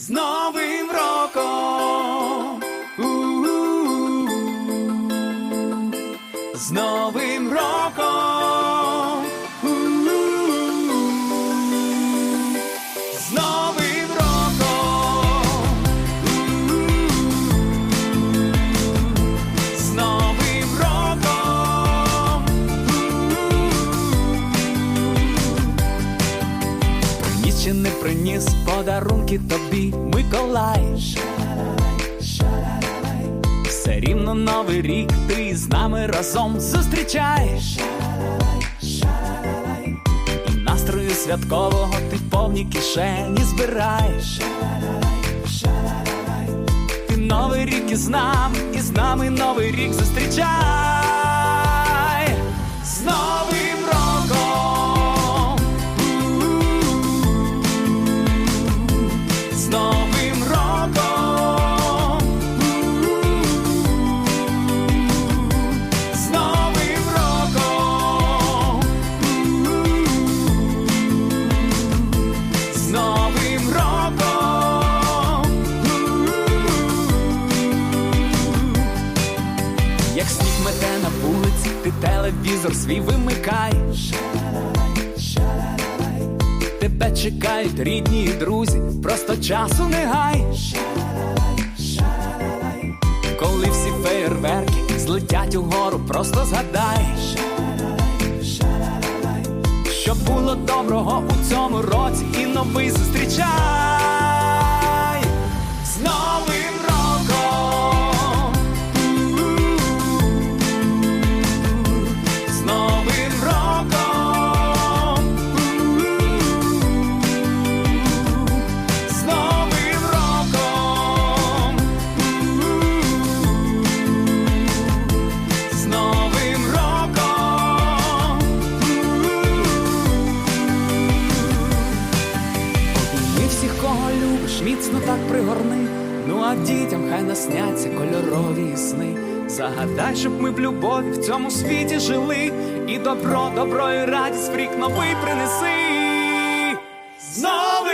з Новим роком. У-у-у. З Новим роком. Приніс чи не приніс подарунки тобі, Миколай. Все рівно новий рік ти з нами разом зустрічаєш. І настрою святкового ти повні кишені збираєш. Ти новий рік із нами, і з нами новий рік зустрічай. Як сніг мете на вулиці, ти телевізор свій вимикаєш. Тебе чекають рідні і друзі, просто часу не гаєш. Коли всі феєрверки злетять угору, просто згадаєш. Що було доброго у цьому році і новий зустрічай любиш, міцно так пригорни. Ну а дітям хай насняться кольорові сни. Загадай, щоб ми в любові в цьому світі жили. І добро, добро і радість рік новий принеси. Знов